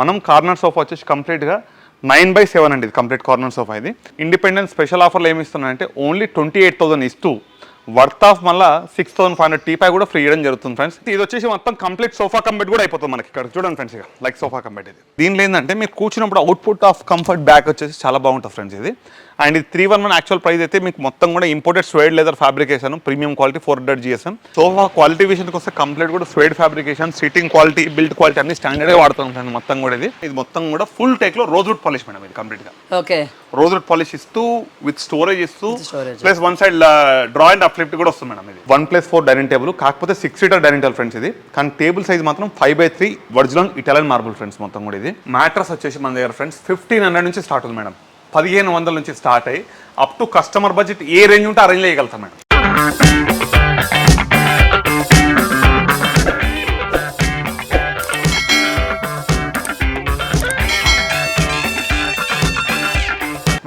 మనం corner sofa వచ్చేసి కంప్లీట్గా నైన్ బై సెవెన్ అండి ఇది కంప్లీట్ కార్నర్ సోఫా ఇది. ఇండిపెండెంట్ స్పెషల్ ఆఫర్లు ఏమి ఇస్తున్నాయంటే ఓన్లీ ట్వంటీ ఎయిట్ థౌసండ్ ఇస్తూ వర్త్ ఆఫ్ మళ్ళీ సిక్స్ థౌసండ్ ఫైవ్ హండ్రెడ్ టీపై కూడా ఫ్రీ ఇవ్వడం జరుగుతుంది ఫ్రెండ్స్. ఇది వచ్చేసి మొత్తం కంప్లీట్ సోఫా కంబెట్ కూడా అయిపోతుంది మనకి ఇక్కడ. చూడండి ఫ్రెండ్స్ ఇక లైక్ సోఫా కంబెట్ ఇది. దీనిలో ఏంటంటే మీరు కూర్చున్నప్పుడు అవుట్పుట్ ఆఫ్ కంఫర్ట్ బ్యాక్ వచ్చేసి చాలా బాగుంటుంది ఫ్రెండ్స్ ఇది. అండ్ ఇది three one one actual price అయితే మీకు మొత్తం కూడా imported suede leather fabrication premium quality four hundred GSM sofa quality విషయానికి వస్తే కంప్లీట్ కూడా suede fabrication sitting quality build quality అన్ని స్టాండర్డ్గా వాడుతాం ఫ్రెండ్ మొత్తం కూడా ఇది. ఇది మొత్తం కూడా ఫుల్ టేక్లో రోజ్ వుడ్ పాలిష్ మేడం ఇది కంప్లీట్గా ఓకే. రోజ్ వుడ్ పాలిష్ ఇస్తూ విత్ స్టోరేజ్ ఇస్తూ. Plus one side draw and uplift కూడా వస్తుంది మేడం ఇది. One plus four dining table కాకపోతే six seater dining table friends ఇది. కానీ టేబుల్ సైజ్ మాత్రం ఫైవ్ బై త్రీ వర్జిలాన్ ఇటాలియన్ మార్బుల్ ఫ్రెండ్స్ మొత్తం కూడా ఇది. మ్యాట్రస్ వచ్చేసి మన దగ్గర ఫ్రెండ్స్ ఫిఫ్టీన్ హండ్రెడ్ నుంచి స్టార్ట్ ఉంది మేడం పదిహేను వందల నుంచి స్టార్ట్ అయ్యి అప్ టు కస్టమర్ బడ్జెట్ ఏ రేంజ్ ఉంటే ఆ range వేయగలుగుతాం madam.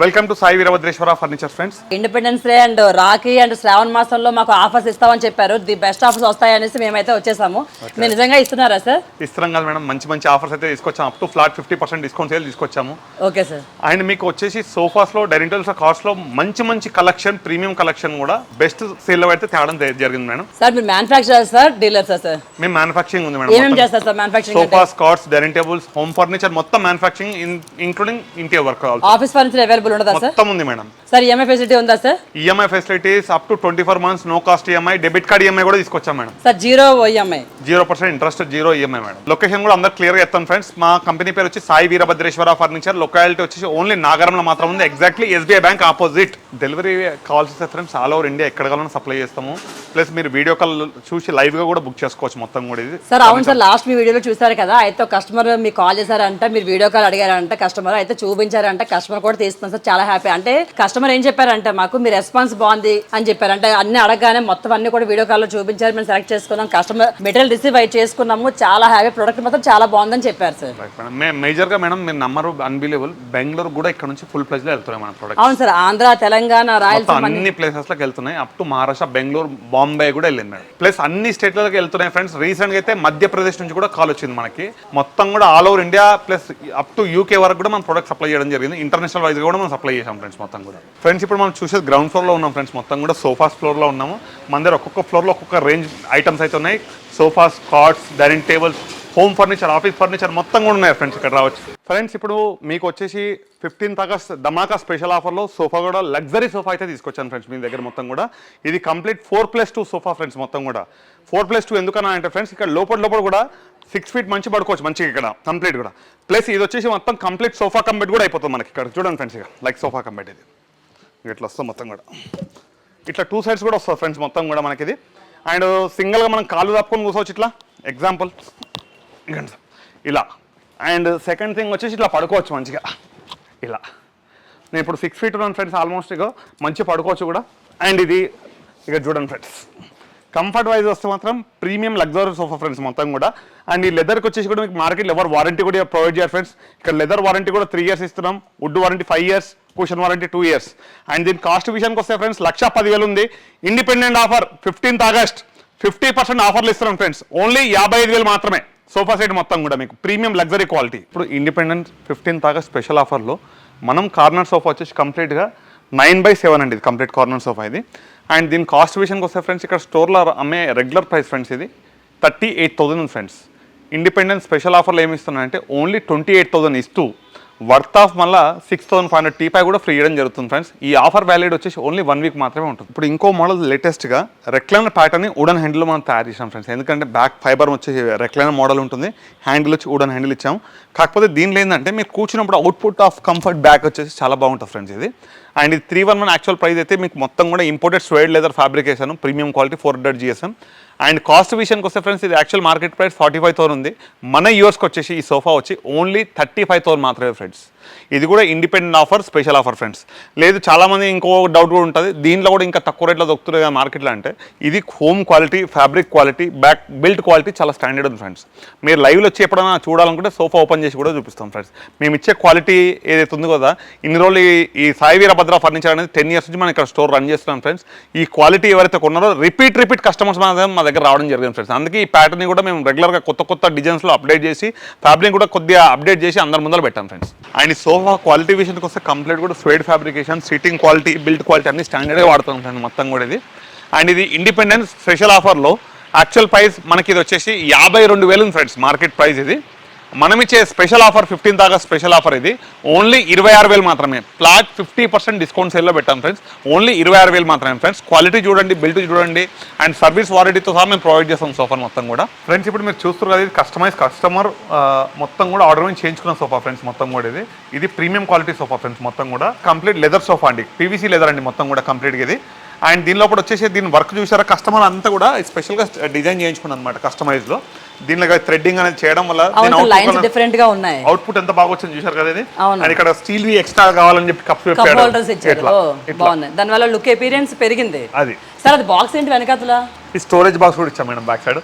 Welcome to Sai Veerabhadreshwara furniture friends independence day and Rakhi and Shravana మాసంలో మాకు ఆఫర్స్ ఇస్తామని చెప్పారు. ది బెస్ట్ ఆఫర్స్ వస్తాయి అనేసి మేమైతే వచ్చేసాము. మీరు నిజంగా ఇస్తున్నారా సార్ ఇస్తున్నాం కదా మేడం. మంచి మంచి ఆఫర్స్ అయితే తీసుకొచ్చాము up to flat fifty percent discount sale తీసుకొచ్చాము. ఓకే సార్ అండ్ మీకు వచ్చేసి సోఫాస్లో డైనింగ్ టేబుల్స్ కార్స్లో మంచి మంచి కలెక్షన్ ప్రీమియం కలెక్షన్ కూడా బెస్ట్ సేల్లో అయితే తేవడం జరి- జరిగింది మేడం. సార్ మీరు manufacturer sir dealer sir sir మేము మ్యానుఫాక్చరింగ్ ఉంది మేడం చేస్తారు sir manufacturing sofas cots dining tables home furniture మొత్తం manufacturing including interior work office furniture available ఉండదా సార్ మొత్తం ఉంది మేడం సార్ ఈఎంఐ ఫెసిలిటీ ఉందా sir EMI facilities up to twenty four months no cost EMI debit card EMI కూడా తీసుకొచ్చాం madam sir zero EMI zero percent interest zero EMI madam location కూడా అందరు క్లియర్గా చెప్తాను ఫ్రెండ్స్ మా కంపెనీ పేరు వచ్చి సాయి వీరభద్రేశ్వర ఫర్నిచర్ లొకాలిటీ వచ్చేసి ఓన్లీ నాగరంలో మాత్రం ఉంది. Exactly SBI bank opposite delivery calls ఇస్తే ఫ్రెండ్స్ ఆల్ ఓవర్ ఇండియా ఎక్కడ కావాలన్నా సప్లై చేస్తాము. ప్లస్ మీరు వీడియో కాల్ చూసి లైవ్గా కూడా బుక్ చేసుకోవచ్చు మొత్తం కూడా ఇది. సార్ అవును సార్ లాస్ట్ మీ వీడియోలో చూసారు కదా అయితే కస్టమర్ మీకు కాల్ చేశారంట మీరు వీడియో కాల్ అడిగారంట కస్టమర్ అయితే చూపించారంట కస్టమర్ కూడా తీస్తున్నాం సార్ చాలా హ్యాపీ అంటే కస్టమర్ ఏం చెప్పారంటే మాకు మీ రెస్పాన్స్ బాగుంది అని చెప్పారు. అంటే అన్ని అడగగానే మొత్తం అన్ని కూడా వీడియో కాల్లో చూపించారు. మేము సెలెక్ట్ చేసుకున్నాం. కస్టమర్ మెటీరియల్ రిసీవ్ అయి చేసుకున్నాము. చాలా హ్యాపీ ప్రొడక్ట్ మాత్రం చాలా బాగుందని చెప్పారు సార్ రైట్ మేడం మే మేజర్గా మేడం మీరు నమ్మరు బెంగళూరు కూడా ఇక్కడ నుంచి ఫుల్ ప్లేస్లో వెళ్తున్నాయి మన ప్రొడక్ట్ అవును సార్ ఆంధ్ర తెలంగాణ రాయలసీమ అన్ని- అన్ని ప్లేసెస్లోకి వెళ్తున్నాయి. అప్ టు మహారాష్ట్ర బెంగళూరు బాంబే కూడా వెళ్ళింది మేడం ప్లస్ అన్ని స్టేట్లకి వెళ్తున్నాయి ఫ్రెండ్స్ రీసెంట్గా అయితే మధ్యప్రదేశ్ నుంచి కూడా కాల్ వచ్చింది మనకి. మొత్తం కూడా all over India plus up to UK వరకు కూడా మనం ప్రొడక్ట్ సప్లై చేయడం జరిగింది. ఇంటర్నేషనల్ వైజ్ కూడా మనం సప్లై చేసాం ఫ్రెండ్స్ మొత్తం కూడా. ఫ్రెండ్స్ ఇప్పుడు మనం చూసేది గ్రౌండ్ ఫ్లోర్లో ఉన్నాం ఫ్రెండ్స్. మొత్తం కూడా సోఫాస్ ఫ్లోర్లో ఉన్నాము. మన దగ్గర ఒక్కొక్క ఫ్లోర్లో ఒక్కొక్క రేంజ్ ఐటమ్స్ అయితే ఉన్నాయి. Sofas cots dining tables home furniture office furniture మొత్తం కూడా ఉన్నాయి ఫ్రెండ్స్ ఇక్కడ రావచ్చు. ఫ్రెండ్స్ ఇప్పుడు మీకు వచ్చేసి ఫిఫ్టీన్త్ ఆగస్ట్ ధమాకా స్పెషల్ ఆఫర్లో సోఫా కూడా లగ్జరీ సోఫా అయితే తీసుకొచ్చాను ఫ్రెండ్స్ మీ దగ్గర మొత్తం కూడా. ఇది complete four plus two sofa friends మొత్తం కూడా. ఫోర్ ప్లస్ టూ ఎందుకన్నా అంటే ఫ్రెండ్స్ ఇక్కడ లోపల లోపల కూడా సిక్స్ ఫీట్ మంచి పడుకోవచ్చు మంచిగా ఇక్కడ కంప్లీట్ కూడా. ప్లస్ ఇది వచ్చేసి మొత్తం కంప్లీట్ సోఫా కంబెట్ కూడా అయిపోతుంది మనకి ఇక్కడ. చూడండి ఫ్రెండ్స్ ఇక లైక్ సోఫా కంబెట్ ఇది. ఇట్లా వస్తుంది మొత్తం కూడా. ఇట్లా టూ సైడ్స్ కూడా వస్తుంది ఫ్రెండ్స్ మొత్తం కూడా మనకి ఇది అండ్ సింగిల్గా మనం కాళ్ళు తప్పుకొని కూర్చోవచ్చు ఇట్లా. ఎగ్జాంపుల్ ఇకండి సార్. ఇలా. అండ్ సెకండ్ థింగ్ వచ్చేసి ఇట్లా పడుకోవచ్చు మంచిగా. ఇలా. నేను ఇప్పుడు సిక్స్ ఫీట్ ఉన్నాను ఫ్రెండ్స్ ఆల్మోస్ట్ ఇక మంచిగా పడుకోవచ్చు కూడా. అండ్ ఇది ఇక చూడండి ఫ్రెండ్స్ కంఫర్ట్ వైజ్ వస్తే మాత్రం ప్రీమియం లగ్జరీ సోఫా ఫ్రెండ్స్ మొత్తం కూడా. అండ్ ఈ లెదర్కి వచ్చేసి కూడా మీకు మార్కెట్లో ఎవరు వారంటీ కూడా ప్రొవైడ్ చేయరు ఫ్రెండ్స్ ఇక్కడ లెదర్ వారంటీ కూడా త్రీ ఇయర్స్ ఇస్తున్నాం. Wood warranty five years cushion warranty two years and దీని కాస్ట్ విషయానికి వస్తే ఫ్రెండ్స్ లక్ష పదివేలు ఉంది. Independent offer fifteenth August fifty percent ఆఫర్లు ఇస్తున్నాం ఫ్రెండ్స్ ఓన్లీ యాభై ఐదు వేలు మాత్రమే. సోఫా సెట్ మొత్తం కూడా మీకు ప్రీమియం లగ్జరీ క్వాలిటీ. ఇప్పుడు ఇండిపెండెంట్ ఫిఫ్టీన్త్ దాకా స్పెషల్ ఆఫర్లో మనం కార్నర్ సోఫా వచ్చేసి కంప్లీట్గా నైన్ బై సెవెన్ అండి ఇది కంప్లీట్ కార్నర్ సోఫా ఇది. అండ్ దీని కాస్ట్ విషయానికి వస్తే ఫ్రెండ్స్ ఇక్కడ స్టోర్లో అమ్మే రెగ్యులర్ ప్రైస్ ఫ్రెండ్స్ ఇది thirty eight thousand friends. Independent special ఆఫర్లు ఏమి ఇస్తున్నాయంటే ఓన్లీ ట్వంటీ ఎయిట్ థౌసండ్ ఇస్తూ వర్త్ ఆఫ్ మళ్ళీ six thousand five hundred teapoy కూడా ఫ్రీ ఇవ్వడం జరుగుతుంది ఫ్రెండ్స్ ఈ ఆఫర్ వ్యాలిడ్ వచ్చేసి ఓన్లీ వన్ వీక్ మాత్రమే ఉంటుంది. ఇప్పుడు ఇంకో మోడల్ లేటెస్ట్గా రెక్లైనర్ ప్యాటర్న్ ఉడన్ హ్యాండిల్ మనం తయారు చేసాం ఫ్రెండ్స్ ఎందుకంటే బ్యాక్ ఫైబర్ వచ్చేసి రెక్లైనర్ మోడల్ ఉంటుంది. హ్యాండిల్ వచ్చి ఉడన్ హ్యాండిల్ ఇచ్చాము కాకపోతే దీనిలో ఏంటంటే మీరు కూర్చున్నప్పుడు అవుట్పుట్ ఆఫ్ కంఫర్ట్ బ్యాక్ వచ్చేసి చాలా బాగుంటుంది ఫ్రెండ్స్ ఇది. అండ్ ఇది three one one actual price అయితే మీకు మొత్తం కూడా imported suede leather fabrication premium quality four hundred GSM and cost విషయానికి వస్తే ఫ్రెండ్స్ ఇది actual market price forty five thousand ఉంది. మన యూఎస్కి వచ్చేసి ఈ సోఫా వచ్చి ఓన్లీ థర్టీ ఫైవ్ థౌసండ్ మాత్రమే ఫ్రెండ్స్ ఇది కూడా independent offer special offer friends లేదు చాలామంది ఇంకో డౌట్ కూడా ఉంటుంది. దీంట్లో కూడా ఇంకా తక్కువ రేట్లో దొరుకుతుంది కదా మార్కెట్లో అంటే ఇది home quality fabric quality back built quality చాలా స్టాండర్డ్ ఉంది ఫ్రెండ్స్ మీరు లైవ్లో వచ్చి ఎప్పుడైనా చూడాలనుకుంటే సోఫా ఓపెన్ చేసి కూడా చూపిస్తాం ఫ్రెండ్స్ మేము ఇచ్చే క్వాలిటీ ఏదైతే ఉందో కదా ఇన్ని రోజులు ఈ- సాయి వీర వీరభద్ర ఫర్నిచర్ అనేది టెన్ ఇయర్స్ నుంచి మనం ఇక్కడ స్టోర్ రన్ చేస్తున్నాం ఫ్రెండ్స్ ఈ క్వాలిటీ ఎవరైతే కొన్నారో రిపీట్ రిపీట్ కస్టమర్స్ మా మా దగ్గర రావడం జరిగింది ఫ్రెండ్స్ అందుకే ఈ ప్యాటర్న్ కూడా మేము రెగ్యులర్గా కొత్త కొత్త డిజైన్స్లో అప్డేట్ చేసి ఫ్యాబ్రిక్ కూడా కొద్దిగా అప్డేట్ చేసి అందరి ముందర పెట్టాం ఫ్రెండ్స్ అండ్ సోఫా క్వాలిటీ విషయానికి వస్తే కంప్లీట్ కూడా suede fabrication sitting quality built quality అన్ని స్టాండర్డ్గా వాడుతాం ఫ్రెండ్స్ మొత్తం కూడా ఇది. అండ్ ఇది ఇండిపెండెన్స్ స్పెషల్ ఆఫర్లో యాక్చువల్ ప్రైస్ మనకి ఇది వచ్చేసి యాభై రెండు వేలు ఫ్రెండ్స్ మార్కెట్ ప్రైస్ ఇది. మనం ఇచ్చే స్పెషల్ ఆఫర్ ఫిఫ్టీన్ దాకా స్పెషల్ ఆఫర్ ఇది. ఓన్లీ ఇరవై ఆరు వేలు మాత్రమే. ఫ్లాట్ ఫిఫ్టీ పర్సెంట్ డిస్కౌంట్ సేల్లో పెట్టాం ఫ్రెండ్స్. ఓన్లీ ఇరవై ఆరు వేలు మాత్రమే ఫ్రెండ్స్. క్వాలిటీ చూడండి బిల్ట్ చూడండి అండ్ సర్వీస్ వారంటీతో సహా మేము ప్రొవైడ్ చేస్తాం సోఫా మొత్తం కూడా. ఫ్రెండ్స్ ఇప్పుడు మీరు చూస్తారు కదా ఇది కస్టమైజ్ కస్టమర్ మొత్తం కూడా ఆర్డర్ మీద చేయించుకున్న సోఫా ఫ్రెండ్స్ మొత్తం కూడా ఇది. ఇది ప్రీమియం క్వాలిటీ సోఫా ఫ్రెండ్స్ మొత్తం కూడా. కంప్లీట్ లెదర్ సోఫా అండి. పీవీసీ లెదర్ అండి మొత్తం కూడా కంప్లీట్గా ఇది. అండ్ దీనిలో కూడా వచ్చేసి దీని వర్క్ చూసారా? కస్టమర్ అంతా కూడా స్పెషల్గా డిజైన్ uh, చేయించుకున్నాను అనమాట కస్టమైజ్లో దీనిలో థ్రెడ్డింగ్ అనేది చేయడం వల్ల దీని డిఫరెంట్గా ఉన్నాయి. అవుట్పుట్ ఎంత బాగా వచ్చింది చూసారు కదా ఇది? అవును. అండ్ ఇక్కడ స్టీల్ వి ఎక్స్ట్రా కావాలని చెప్పి కప్స్ కప్ హోల్డర్స్ ఇచ్చారు. బాగున్నాయి దానివల్ల లుక్ ఎపీరియన్స్ పెరిగింది. అది. సార్ అది బాక్స్ ఏంటి వెనకాతల? ఈ స్టోరేజ్ బాక్స్ కూడా ఇచ్చాం madam back side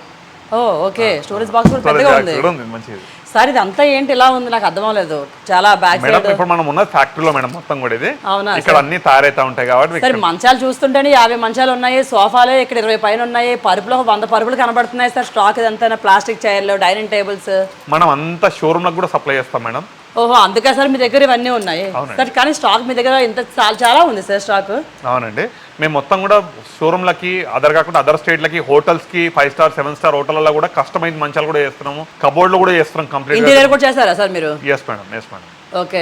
oh okay. Storage box కూడా పెద్దగా ఉంది మంచిది. సార్ ఇది అంతా ఏంటి ఇలా ఉంది? నాకు అర్థం అవ్వలేదు. చాలా బ్యాక్ మేడం ఇప్పుడు మనం ఉన్న ఫ్యాక్టరీలో మేడం మొత్తం కూడా ఇది. అవునా ఇక్కడ అన్ని తయారైతా ఉంటాయి కాబట్టి సరే మంచాలు చూస్తుంటేనే యాభై మంచాలు ఉన్నాయి సోఫాలు ఇక్కడ ఇరవై పైన ఉన్నాయి పరుపులో వంద పరుపులు కనబడుతున్నాయి సార్ స్టాక్ ఇదంతా ప్లాస్టిక్ చైర్లు డైనింగ్ టేబుల్స్. మనం అంతా షోరూమ్లకు కూడా సప్లై చేస్తాం మేడం. ఓహో అందుకే సార్ మీ దగ్గర ఇవన్నీ ఉన్నాయి. సార్ కానీ స్టాక్ మీ దగ్గర ఇంత చాలా చాలా ఉంది సార్ స్టాక్? అవునండి. మేము మొత్తం కూడా షోరూమ్లకి అదర్ కాకుండా అదర్ స్టేట్లకి హోటల్స్కి ఫైవ్ స్టార్ సెవెన్ స్టార్ హోటల్లో కూడా కస్టమైజ్ మంచాలు కూడా చేస్తున్నాము కబోర్డ్లు కూడా చేస్తున్నాం కంప్లీట్ ఇంటీరియర్ కూడా చేస్తారా సార్ మీరు? Yes madam yes madam okay.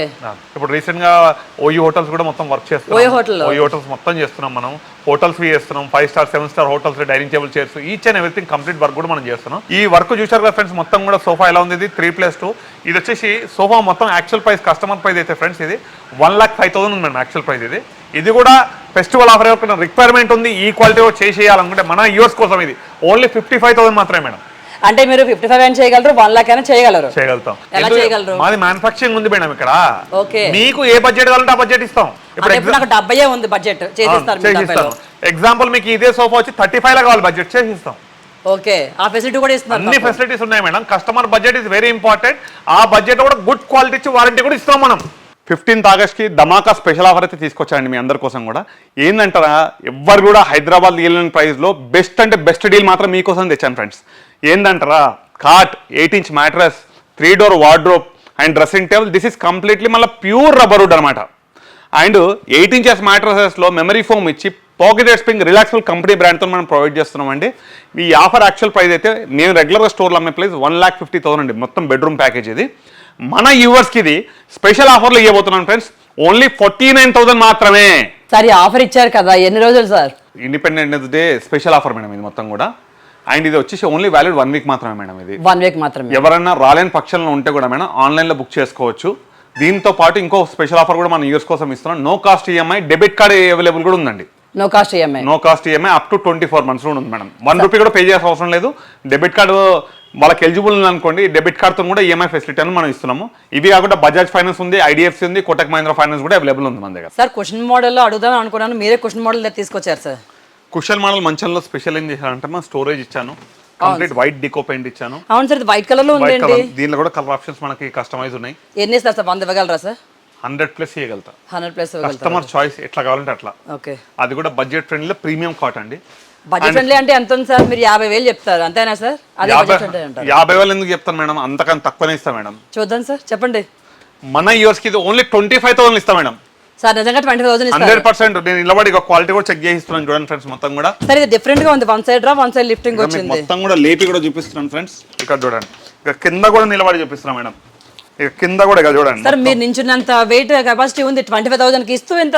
ఇప్పుడు రీసెంట్గా ఓయూ హోటల్స్ కూడా మొత్తం వర్క్ చేస్తున్నాం. ఓయూ హోటల్స్ మొత్తం చేస్తున్నాం మనం. హోటల్స్ చేస్తున్నాం. Five star seven star hotels dining table chairs each and everything complete work కూడా మనం చేస్తున్నాం. ఈ వర్క్ చూసారు కదా ఫ్రెండ్స్ మొత్తం కూడా సోఫా ఎలా ఉంది ఇది? త్రీ ప్లస్ టూ ఇది వచ్చేసి సోఫా మొత్తం యాక్చువల్ ప్రైస్ కస్టమర్ ప్రైస్ అయితే ఫ్రెండ్స్ ఇది. వన్ లాక్ ఫైవ్ థౌసండ్ ఉంది మేడం యాక్చువల్ ప్రైస్ ఇది. ఇది కూడా ఫెస్టివల్ ఆఫర్ రిక్వైర్మెంట్ ఉంది. ఈ క్వాలిటీ చేసేయాలనుకుంటే మన యూఎస్ కోసం ఇది. ఓన్లీ ఫిఫ్టీ ఫైవ్ థౌసండ్ మాత్రమే మేడం. అంటే మీరు ఫిఫ్టీ ఫైవ్ అయినా చేయగలరు వన్ లాక్ అయినా చేయగలరు. చేయగలుగుతాం. ఎలా చేయగలరు? మాది మ్యానుఫాక్చరింగ్ ఉంది మేడం ఇక్కడ. ఓకే. మీకు ఏ బడ్జెట్ కావాలంటే ఆ బడ్జెట్ ఇస్తాం. ఇప్పుడు నాకు డెబ్బై ఉంది బడ్జెట్ చేసిస్తాను. ఎగ్జాంపుల్ మీకు ఇదే సోఫా వచ్చి థర్టీ ఫైవ్ లా కావాలి బడ్జెట్ చేసిస్తాం. ఓకే. ఆ ఫెసిలిటీ కూడా ఇస్తున్నారు అన్ని ఫెసిలిటీస్ ఉన్నాయి madam. Customer budget is very important ఆ బడ్జెట్ కూడా గుడ్ క్వాలిటీ ఇచ్చి వారంటీ కూడా ఇస్తాం మనం. ఫిఫ్టీన్త్ ఆగస్ట్కి ధమాకా స్పెషల్ ఆఫర్ అయితే తీసుకొచ్చానండి మీ అందరి కోసం కూడా. ఏంటంటారా ఎవ్వరు కూడా హైదరాబాద్ వెళ్ళిన ప్రైస్లో బెస్ట్ అంటే బెస్ట్ డీల్ మాత్రం మీకోసం తెచ్చాను friends ఏంటంటారా cot eight inch mattress three door wardrobe and dressing table this is completely మళ్ళీ ప్యూర్ రబ్బర్ వుడ్ అనమాట అండ్ ఎయిట్ ఇంచెస్ మ్యాట్రసెస్లో మెమరీ ఫోమ్ ఇచ్చి పాకెట్ స్ప్రింగ్ రిలాక్స్ఫుల్ కంపెనీ బ్రాండ్తో మనం ప్రొవైడ్ చేస్తున్నామండి. ఈ ఆఫర్ యాక్చువల్ ప్రైస్ అయితే నేను రెగ్యులర్గా స్టోర్లో అమ్మే price one lakh fifty thousand అండి. మొత్తం బెడ్రూమ్ ప్యాకేజ్ ఇది. మన యూవర్స్కి ఇది స్పెషల్ ఆఫర్లో ఇవ్వబోతున్నాను friends only forty nine thousand మాత్రమే. సార్ ఆఫర్ ఇచ్చారు కదా. ఎన్ని రోజులు sir? Independence day special offer madam ఇది మొత్తం కూడా. అండ్ ఇది వచ్చేసి ఓన్లీ వ్యాలిడ్ వన్ వీక్ మాత్రమే మేడం ఇది. వన్ వీక్ మాత్రమే. ఎవరైనా రాలేని పక్షంలో ఉంటే కూడా మేడం ఆన్లైన్లో బుక్ చేసుకోవచ్చు. దీంతో పాటు ఇంకో స్పెషల్ ఆఫర్ కూడా మనం యూస్ కోసం ఇస్తున్నాం. No cost EMI debit card available కూడా ఉందండి. No cost EMI no cost EMI up to twenty four months కూడా ఉంది మేడం. వన్ రూపీ కూడా పే చేయాల్సిన అవసరం లేదు. డెబిట్ కార్డు వాళ్ళకి ఎలిజిబుల్ ఉంది అనుకోండి డెబిట్ కార్డ్తో కూడా E ఈఎంఐ ఫెసిలిటీ అని మనం ఇస్తున్నాము. ఇవి కాకుండా బజాజ్ ఫైనాన్స్ ఉంది ఐడిఎఫ్సి ఉంది కోటక్ మహీంద్రా ఫైనాన్స్ కూడా అవైలబుల్ ఉంది మన దగ్గర. సార్ క్వశ్చన్ మోడల్లో అడుగుదాం అనుకున్నాను. మీరే క్వశ్చన్ మోడల్ తీసుకొచ్చారు సార్ కుషల్ మోడల్ మంచంలో స్పెషల్ ఏం చేశారంటే మనం స్టోరేజ్ ఇచ్చాను. కంప్లీట్ వైట్ డికో పెయింట్ ఇచ్చాను. అవును సార్ వైట్ కలర్లో ఉందండి. దీనిలో కూడా కలర్ ఆప్షన్స్ మనకి కస్టమైజ్ ఉన్నాయి. ఎన్ని ఇస్తారు సార్? వంద ఇవ్వగలరా సార్? హండ్రెడ్ ప్లస్ చేయగలుగుతా హండ్రెడ్ ప్లస్ కస్టమర్ చాయిస్ ఎట్లా కావాలంటే అట్లా. ఓకే. అది కూడా బడ్జెట్ ఫ్రెండ్లీలో ప్రీమియం కాట్ అండి. బడ్జెట్ ఫ్రెండ్లీ అంటే ఎంత ఉంది సార్? మీరు యాభై వేలు చెప్తారు అంతేనా సార్? అదే యాభై ఫ్రెండ్లీ వేలు ఎందుకు చెప్తాను మేడం? అంతకని తక్కువనే ఇస్తా మేడం. చూద్దాం సార్ చెప్పండి. మన ఇయర్స్కి ఇది ఓన్లీ ట్వంటీ ఫైవ్ థౌసండ్ ఇస్తా మేడం. సార్ నిజంగా ట్వంటీ థౌసండ్ హండ్రెడ్ పర్సెంట్. నేను నిలబడి క్వాలిటీ కూడా చెక్ చేయిస్తున్నాను చూడండి ఫ్రెండ్స్ మొత్తం కూడా. సార్ ఇది డిఫరెంట్గా ఉంది. One side draw one side lifting వచ్చింది. మొత్తం కూడా లేపి కూడా చూపిస్తున్నాను ఫ్రెండ్స్ ఇక్కడ చూడండి. ఇక కింద కూడా నిలబడి చూపిస్తున్నాను మేడం. ఇక కింద కూడా ఇక చూడండి సార్ మీరు నించున్నంత వెయిట్ కెపాసిటీ ఉంది. ట్వంటీ ఫైవ్ థౌసండ్కి ఇస్తూ ఇంత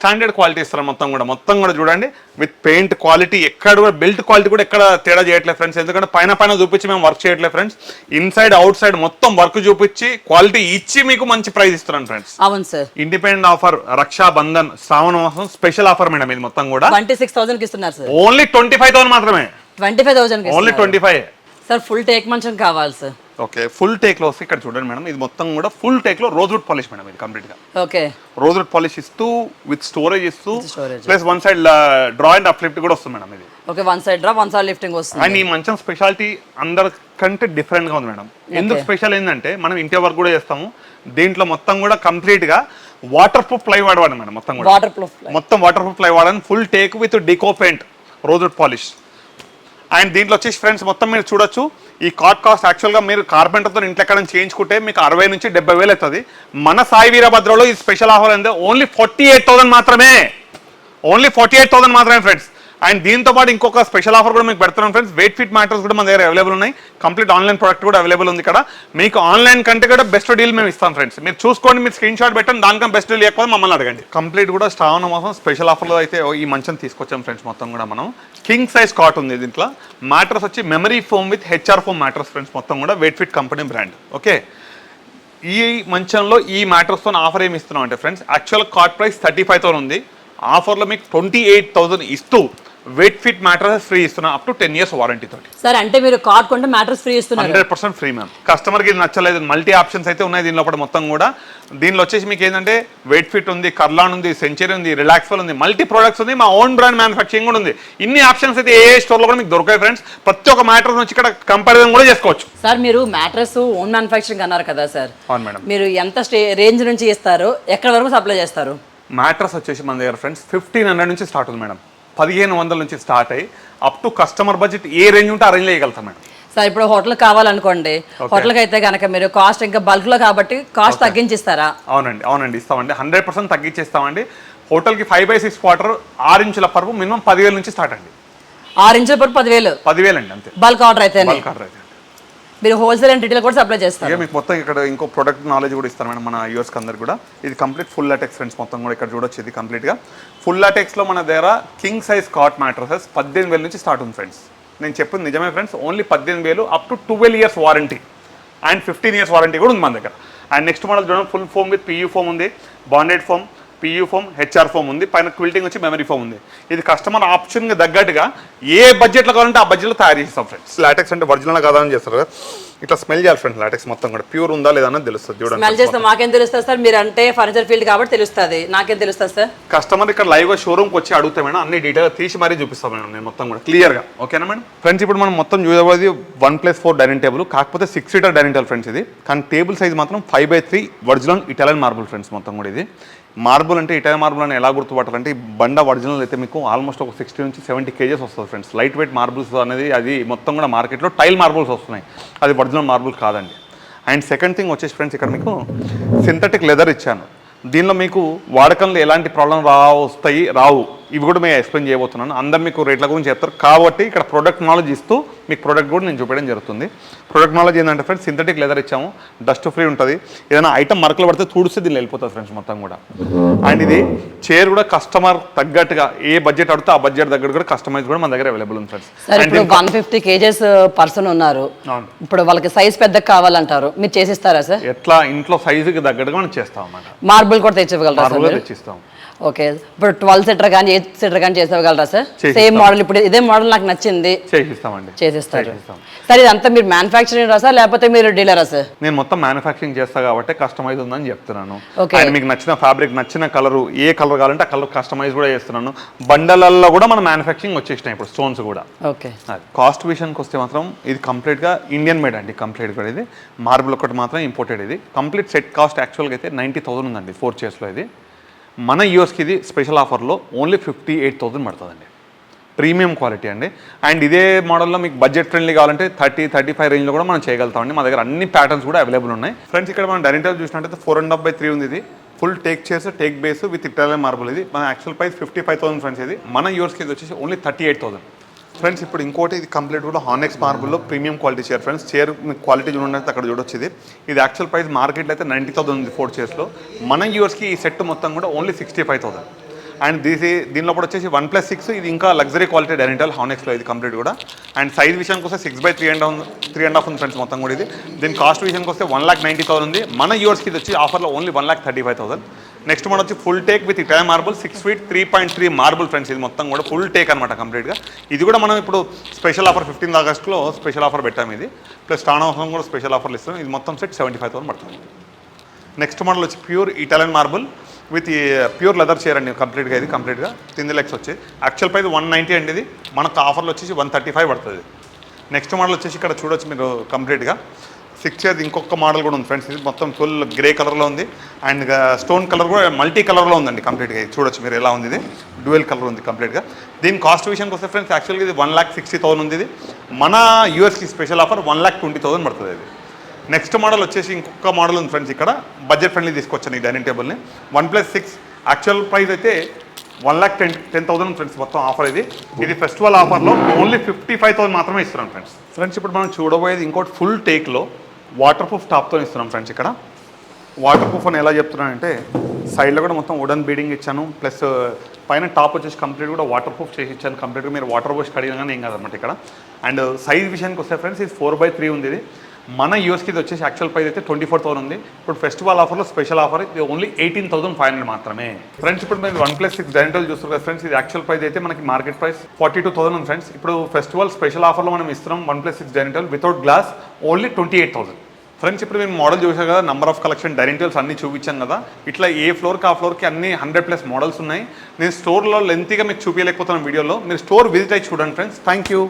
స్టాండర్డ్ క్వాలిటీ ఇస్తారు మొత్తం కూడా. మొత్తం కూడా చూడండి విత్ పెయింట్ క్వాలిటీ ఎక్కడ కూడా బిల్ట్ క్వాలిటీ కూడా ఎక్కడ తేడా చేయట్లేదు ఫ్రెండ్స్. ఎందుకంటే పైన పైన చూపించి మేము వర్క్ చేయట్లేదు ఫ్రెండ్స్. ఇన్సైడ్ అవుట్ సైడ్ మొత్తం వర్క్ చూపించి క్వాలిటీ ఇచ్చి మీకు మంచి ప్రైస్ ఇస్తున్నాను ఫ్రెండ్స్. అవును sir. Independent offer Raksha Bandhan శ్రావణ మాసం స్పెషల్ ఆఫర్ మేడం ఇది మొత్తం కూడా. ట్వంటీ సిక్స్ థౌసండ్కి ఇస్తున్నారు sir. Only twenty five thousand మాత్రమే. Twenty five thousand only. Twenty five. Sir full teak మంచం కావాలి సార్. ఓకే ఫుల్ టేక్లో వస్తే ఇక్కడ చూడండి మేడం ఇది మొత్తం కూడా ఫుల్ టేక్లో రోజ్ వుడ్ పాలిష్ మేడం ఇది కంప్లీట్గా. ఓకే రోజ్ వుడ్ పాలిష్ ఇస్తూ విత్ స్టోరేజ్ ఇస్తూ. Plus one side draw and uplift కూడా వస్తుంది మేడం ఇది. Okay one side draw one side lifting వస్తుంది. అండ్ ఈ మంచం స్పెషాలిటీ అందరికంటే డిఫరెంట్గా ఉంది మేడం. ఎందుకు స్పెషల్ ఏంటంటే మనం ఇంటి వర్క్ కూడా చేస్తాము. దీంట్లో మొత్తం కూడా కంప్లీట్గా వాటర్ ప్రూఫ్ ప్లై వాడవాడి మేడం మొత్తం కూడా. వాటర్ ప్రూఫ్ మొత్తం వాటర్ ప్రూఫ్ ప్లై వాడని full teak with deco paint rosewood polish and దీంట్లో వచ్చేసి ఫ్రెండ్స్ మొత్తం మీరు చూడొచ్చు. ఈ కార్డ్ కాస్ట్ యాక్చువల్గా మీరు కార్పెంటర్తో ఇంట్లో ఎక్కడ చేయించుకుంటే మీకు అరవై నుంచి డెబ్బై వేలు అవుతుంది. మన సాయి వీరభద్రలో ఈ స్పెషల్ ఆఫర్ అంటే ఓన్లీ ఫార్టీ ఎయిట్ థౌసండ్ మాత్రమే. ఓన్లీ ఫార్టీ ఎయిట్ థౌసండ్ మాత్రమే ఫ్రెండ్స్ అండ్ దీంతో పాటు ఇంకొక స్పెషల్ ఆఫర్ కూడా మీకు పెడుతున్నాం ఫ్రెండ్స్. వెయిట్ ఫిట్ మ్యాటర్స్ కూడా మన దగ్గర అవైలబుల్ ఉన్నాయి. కంప్లీట్ ఆన్లైన్ ప్రొడక్ట్ కూడా అవైలబుల్ ఉంది ఇక్కడ. మీకు ఆన్లైన్ కంటే కూడా బెస్ట్ డీల్ మేము ఇస్తాం ఫ్రెండ్స్. మీరు చూసుకోండి మీరు స్క్రీన్ షాట్ పెట్టండి దానికన్నా బెస్ట్ డీల్ లేకపోతే మమ్మల్ని అడగండి. కంప్లీట్ కూడా శ్రావణ మాసం స్పెషల్ ఆఫర్లో అయితే ఈ మంచం తీసుకొచ్చాం ఫ్రెండ్స్ మొత్తం కూడా మనం. కింగ్ సైజ్ కాట్ ఉంది దీంట్లో. మ్యాట్రస్ వచ్చి memory foam with HR foam mattress friends మొత్తం కూడా. Weight fit company brand okay ఈ మంచంలో ఈ మ్యాటర్స్తో ఆఫర్ ఏమి ఇస్తున్నాం అంటే friends actual cot price thirty five thousand ఉంది ఆఫర్లో మీకు ట్వంటీ ఎయిట్ థౌసండ్ ఇస్తూ వెయిట్ ఫిట్ మ్యాటర్స్ ఫ్రీ ఇస్తున్నాం up to ten years warranty తోటి. సార్ అంటే మీరు కార్డ్ కొంటే మ్యాటర్స్ ఫ్రీ ఇస్తున్నారు హండ్రెడ్ పర్సెంట్ ఫ్రీ మ్యామ్ కస్టమర్కి ఇది నచ్చలేదు మల్టీ ఆప్షన్స్ అయితే ఉన్నాయి దీనిలో కూడా మొత్తం కూడా. దీనిలో వచ్చేసి మీకు ఏంటంటే వెయిట్ ఫిట్ ఉంది కర్లాన్ ఉంది సెంచరీ ఉంది రిలాక్స్ఫుల్ ఉంది మల్టీ ప్రొడక్ట్స్ ఉంది మా ఓన్ బ్రాండ్ మ్యానుఫాక్చరింగ్ కూడా ఉంది. ఇన్ని ఆప్షన్స్ అయితే ఏ స్టోర్లో కూడా మీకు దొరకాయి ఫ్రెండ్స్ ప్రతి ఒక్క మ్యాటర్ నుంచి ఇక్కడ కంపారిజన్ కూడా చేసుకోవచ్చు. సార్ మీరు మ్యాట్రస్ ఓన్ మ్యానుఫ్యాక్చరింగ్ అన్నారు కదా సార్ అవును మేడం మీరు ఎంత స్టే రేంజ్ నుంచి ఇస్తారు? ఎక్కడ వరకు సప్లై చేస్తారు? మ్యాట్రస్ వచ్చేసి మన దగ్గర ఫ్రెండ్స్ ఫిఫ్టీన్ హండ్రెడ్ నుంచి స్టార్ట్ ఉంది మేడం పదిహేను వందల నుంచి స్టార్ట్ అయ్యి అప్ టు కస్టమర్ బడ్జెట్ ఏ రేంజ్ ఉంటే ఆ రేంజ్ చేయగలుగుతాం మేడం. సార్ ఇప్పుడు హోటల్ కావాలనుకోండి హోటల్కి అయితే కనుక మీరు కాస్ట్ ఇంకా బల్క్లో కాబట్టి కాస్ట్ తగ్గించిస్తారా? అవునండి అవునండి ఇస్తామండి. హండ్రెడ్ పర్సెంట్ తగ్గించేస్తామండి. హోటల్కి ఫైవ్ బై సిక్స్ క్వార్టర్ ఆరు ఇంచుల పరుపు మినిమం పదివేల నుంచి స్టార్ట్ అండి. ఆరు ఇంచుల పట్టు పదివేలు? పదివేలు అండి అంతే. బల్క్ ఆర్డర్ అయితే బల్క్ ఆర్డర్ అయితే మీరు హోల్సేల్ అండ్ రిటైల్ కూడా సప్లై చేస్తారు. మీకు మొత్తం ఇక్కడ ఇంకో ప్రొడక్ట్ నాలెడ్జ్ కూడా ఇస్తాను మేడం మన యూఎస్కి అందరు కూడా. ఇది కంప్లీట్ ఫుల్ లాటెక్స్ ఫ్రెండ్స్ మొత్తం కూడా ఇక్కడ చూడొచ్చు ఇది కంప్లీట్గా ఫుల్ లాటెక్స్లో మన దగ్గర కింగ్ సైజ్ కాట్ మ్యాట్రసెస్ పద్దెనిమిది వేల నుంచి స్టార్ట్ ఉంది ఫ్రెండ్స్ నేను చెప్పింది నిజమే ఫ్రెండ్స్ ఓన్లీ పద్దెనిమిది వేలు up to twelve years warranty and fifteen years warranty కూడా ఉంది మన దగ్గర. అండ్ నెక్స్ట్ మోడల్ చూడండి full foam with PU foam ఉంది bonded foam PU foam HR foam ఉంది పైన క్విల్టింగ్ వచ్చి మెమరీ ఫోమ్ ఉంది. ఇది కస్టమర్ ఆప్షన్కి తగ్గట్టుగా ఏ బడ్జెట్లో కావాలంటే ఆ బడ్జెట్లో తయారు చేస్తాం ఫ్రెండ్స్ లాటెక్స్ అంటే ఒరిజినల్ కాదా అని చేస్తారు కదా. ఇట్లా స్మెల్ చేయాలి ఫ్రెండ్స్ లాటెక్స్ మొత్తం కూడా. ప్యూర్ ఉందా లేదా అన్నది తెలుస్తుంది చూడండి స్మెల్ చేస్తే మాకేం తెలుస్తుంది సార్? మీరు అంటే ఫర్నిచర్ ఫీల్డ్ కాబట్టి తెలుస్తుంది. నాకేం తెలుస్తుంది సార్? కస్టమర్ ఇక్కడ లైవ్గా షోరూమ్కి వచ్చి అడిగితే మేడం అన్ని డీటెయిల్ తీసి మరీ చూపిస్తాం మేడం నేను మొత్తం కూడా క్లియర్గా ఓకేనా మేడం? ఫ్రెండ్స్ ఇప్పుడు మనం మొత్తం చూడబోయేది one plus four dining table కాకపోతే six seater dining table friends ఇది. కానీ టేబుల్ సైజ్ మాత్రం five by three original Italian marble friends మొత్తం కూడా ఇది. మార్బుల్ అంటే ఇటాలియన్ మార్బుల్ అని ఎలా గుర్తుపట్టాలంటే ఈ బండ ఒరిజినల్ అయితే మీకు ఆల్మోస్ట్ ఒక సిక్స్టీ నుంచి సెవెంటీ కేజెస్ వస్తుంది ఫ్రెండ్స్. లైట్ వెయిట్ మార్బుల్స్ అనేది అది మొత్తం కూడా మార్కెట్లో టైల్ మార్బుల్స్ వస్తున్నాయి. అది ఒరిజినల్ మార్బుల్ కాదండి. అండ్ సెకండ్ థింగ్ వచ్చేసి ఫ్రెండ్స్ ఇక్కడ మీకు సింథటిక్ లెదర్ ఇచ్చాను. దీనిలో మీకు వాడకంలో ఎలాంటి ప్రాబ్లం రా వస్తాయి రావు. ఇవి కూడా మేము ఎక్స్ప్లెయిన్ చేయబోతున్నాను. అందరు మీకు రేట్ల గురించి చెప్తారు. కాబట్టి ఇక్కడ ప్రొడక్ట్ నాలెడ్జ్ ఇస్తూ మీకు ప్రొడక్ట్ కూడా నేను చూపించడం జరుగుతుంది. ప్రొడక్ట్ నాలెడ్జ్ ఏంటంటే ఫ్రెండ్స్ సింథటిక్ లెదర్ ఇచ్చాము. డస్ట్ ఫ్రీ ఉంటుంది. ఏదైనా ఐటమ్ మరకలు పడితే తుడిస్తే దీన్ని వెళ్ళిపోతుంది ఫ్రెండ్స్ మొత్తం కూడా. అండ్ ఇది చైర్ కూడా కస్టమర్ తగ్గట్టుగా ఏ బడ్జెట్ అడితే ఆ బడ్జెట్ దగ్గర కూడా కస్టమైజ్ కూడా మన దగ్గర అవైలబుల్ ఉంది friends one fifty kgs person ఉన్నారు. ఇప్పుడు వాళ్ళకి సైజ్ పెద్దగా కావాలంటారు. మీరు చేసిస్తారా సార్ ఎట్లా? ఇంట్లో సైజుకి తగ్గట్టుగా మనం చేస్తాం అన్నమాట. మార్బుల్ కూడా తెచ్చివ్వగలరా మార్బుల్? తెచ్చిస్తాం. ఓకే ఇప్పుడు ట్వెల్వ్ సీటర్ కానీ సీటర్ కానీ చేసేవగలరా సార్. సేమ్ మోడల్ ఇప్పుడు ఇదే మోడల్ నాకు నచ్చింది. చేసిస్తామండి. చేసిస్తారు. చేసిస్తాం. సార్ ఇదంతా మీరు మ్యానుఫ్యాక్చరింగ్ సార్ లేకపోతే మీరు డీలరా సార్? నేను మొత్తం మ్యానుఫ్యాక్చరింగ్ చేస్తా కాబట్టి కస్టమైజ్ ఉందని చెప్తున్నాను. మీకు నచ్చిన ఫ్యాబ్రిక్ నచ్చిన కలర్ ఏ కలర్ కావాలంటే ఆ కలర్ కస్టమైజ్ కూడా చేస్తున్నాను. బండలల్లో కూడా మన మ్యానుఫ్యాక్చరింగ్ వచ్చేసినాయి ఇప్పుడు స్టోన్స్ కూడా. ఓకే. కాస్ట్ విషయానికి వస్తే మాత్రం ఇది కంప్లీట్గా ఇండియన్ మేడ్ అండి కంప్లీట్ కూడా ఇది. మార్బుల్ ఒకటి మాత్రం ఇంపోర్టెడ్ ఇది. కంప్లీట్ సెట్ కాస్ట్ యాక్చువల్గా అయితే నైంటీ థౌసండ్ ఉందండి ఫోర్ చైర్స్లో ఇది. మన యూఎస్కి ఇది స్పెషల్ ఆఫర్లో ఓన్లీ ఫిఫ్టీ ఎయిట్ థౌసండ్ పడుతుందండి. ప్రీమియం క్వాలిటీ అండి. అండ్ ఇదే మోడల్లో మీకు బడ్జెట్ ఫ్రెండ్లీ కావాలంటే థర్టీ థర్టీ ఫైవ్ రేంజ్లో కూడా మనం చేయగలుగుతామండి. మా దగ్గర అన్ని ప్యాటర్న్స్ కూడా అవైలబుల్ ఉన్నాయి. ఫ్రెండ్స్ ఇక్కడ మనం డైనింగ్ టేబుల్ చూసినట్టయితే four and half by three ఉంది ఇది. ఫుల్ టేక్ చేసి teak base with Italian marble ఇది. మన actual price fifty five thousand friends ఇది. మన యూర్స్కి ఇది వచ్చేసి only thirty eight thousand. Friends ఇప్పుడు ఇంకోటి ఇది కంప్లీట్ కూడా హానెక్స్ మార్బుల్లో premium quality chair friends chair quality చూడండి అక్కడ చూడొచ్చు ఇది. ఇది యాక్చువల్ ప్రైస్ మార్కెట్లో అయితే నైంటీ థౌసండ్ ఉంది ఫోర్ చైర్స్లో మన యూఎస్కి ఈ సెట్ మొత్తం కూడా only sixty five thousand and దీసి దీనిలో కూడా వచ్చేసి వన్ ప్లస్ సిక్స్ ఇది ఇంకా లగ్జరీ క్వాలిటీ డైనిటల్ హానెక్స్లో ఇది కంప్లీట్ కూడా. అండ్ సైజ్ విషయానికి వస్తే six by three and three and half ఉంది ఫ్రెండ్స్ మొత్తం కూడా ఇది. దీని కాస్ట్ విషయానికి వస్తే వన్ లాక్ నైంటీ థౌసండ్ ఉంది. మన యూఎస్కి ఇది వచ్చి ఆఫర్లో only one lakh thirty five thousand next model వచ్చి full teak with Italian marble six feet three point three marble friends ఇది మొత్తం కూడా ఫుల్ టేక్ అనమాట కంప్లీట్గా ఇది కూడా మనం ఇప్పుడు స్పెషల్ ఆఫర్ ఫిఫ్టీన్త్ ఆగస్ట్లో స్పెషల్ ఆఫర్ పెట్టాము ఇది. ప్లస్ టాన్ అవసరం కూడా స్పెషల్ ఆఫర్లు ఇస్తాం. ఇది మొత్తం సెట్ సెవెంటీ ఫైవ్ థౌసండ్ పడుతుంది. నెక్స్ట్ మోడల్ వచ్చి pure Italian marble with pure leather chair అండి. కంప్లీట్గా ఇది కంప్లీట్గా తింది లెగ్స్ వచ్చి. యాక్చువల్ ప్రైస్ వన్ నైంటీ అండి ఇది. మనకు ఆఫర్లో వచ్చేసి వన్ థర్టీ ఫైవ్ పడుతుంది. నెక్స్ట్ మోడల్ వచ్చేసి ఇక్కడ చూడొచ్చు మీరు కంప్లీట్గా సిక్స్ ఇయర్స్ ఇంకొక మోడల్ కూడా ఉంది ఫ్రెండ్స్. ఇది మొత్తం ఫుల్ గ్రే కలర్లో ఉంది. అండ్ స్టోన్ కలర్ కూడా మల్టీ కలర్లో ఉందండి కంప్లీట్గా చూడొచ్చు మీరు ఎలా ఉంది ఇది. డ్యూయల్ కలర్ ఉంది కంప్లీట్గా దీని కాస్ట్ విషయానికి వస్తే ఫ్రెండ్స్ యాక్చువల్గా ఇది వన్ ల్యాక్ సిక్స్టీ థౌసండ్ ఉంది ఇది. మన యూఎస్కి special offer one lakh twenty thousand పడుతుంది ఇది. నెక్స్ట్ మోడల్ వచ్చేసి ఇంకొక మోడల్ ఉంది ఫ్రెండ్స్ ఇక్కడ. బడ్జెట్ ఫ్రెండ్లీ తీసుకొచ్చాను ఈ dining టేబుల్ని one plus six actual price అయితే one lakh ten ten thousand friends మొత్తం ఆఫర్ ఇది. ఇది ఫెస్టివల్ ఆఫర్లో ఓన్లీ ఫిఫ్టీ ఫైవ్ థౌసండ్ మాత్రమే ఇస్తున్నాం ఫ్రెండ్స్. ఫ్రెండ్స్ ఇప్పుడు మనం చూడబోయేది ఇంకోటి ఫుల్ టేక్లో వాటర్ ప్రూఫ్ టాప్తో ఇస్తున్నాం ఫ్రెండ్స్ ఇక్కడ. వాటర్ ప్రూఫ్ అని ఎలా చెప్తున్నానంటే సైడ్లో కూడా మొత్తం వుడన్ బీడింగ్ ఇచ్చాను. ప్లస్ uh, పైన టాప్ వచ్చేసి కంప్లీట్ కూడా వాటర్ ప్రూఫ్ చేసి ఇచ్చాను. కంప్లీట్గా మీరు వాటర్ పోసి కడిగినా కానీ ఏం కాదన్నమాట ఇక్కడ. అండ్ సైజ్ uh, విషయానికి వస్తే ఫ్రెండ్స్ ఇది ఫోర్ బై త్రీ ఉంది ఇది. మన యూఎస్కి ఇది వచ్చేసి యాక్చువల్ ప్రైస్ అయితే ట్వంటీ ఫోర్ థౌసండ్ ఉంది. ఇప్పుడు ఫెస్టివల్ ఆఫర్లో స్పెషల్ ఆఫర్ ఇది only eighteen thousand five hundred మాత్రమే. ఫ్రెండ్స్ ఇప్పుడు మీరు వన్ ప్లస్ సిక్స్ డైరెంటల్ చూస్తారు కదా ఫ్రెండ్స్ ఇది యాక్చువల్ ప్రైస్ అయితే మనకి market price forty two thousand friends ఇప్పుడు ఫెస్టివల్ స్పెషల్ ఆఫర్లో మనం ఇస్తున్నాం one plus six డైనిటల్ without glass only twenty eight thousand friends ఇప్పుడు మేము మోడల్ చూసాం కదా నంబర్ ఆఫ్ కలెక్షన్ డైరెంటల్స్ అన్ని చూపించాం కదా. ఇట్లా ఏ ఫ్లోర్కి ఆ ఫ్లోర్కి అన్ని హండ్రెడ్ ప్లస్ మోడల్స్ ఉన్నాయి. నేను స్టోర్లో లెంతీగా మీకు చూపించలేకపోతున్నాను వీడియోలో. మీరు స్టోర్ విజిట్ అయ్యి చూడండి ఫ్రెండ్స్ థ్యాంక్ యూ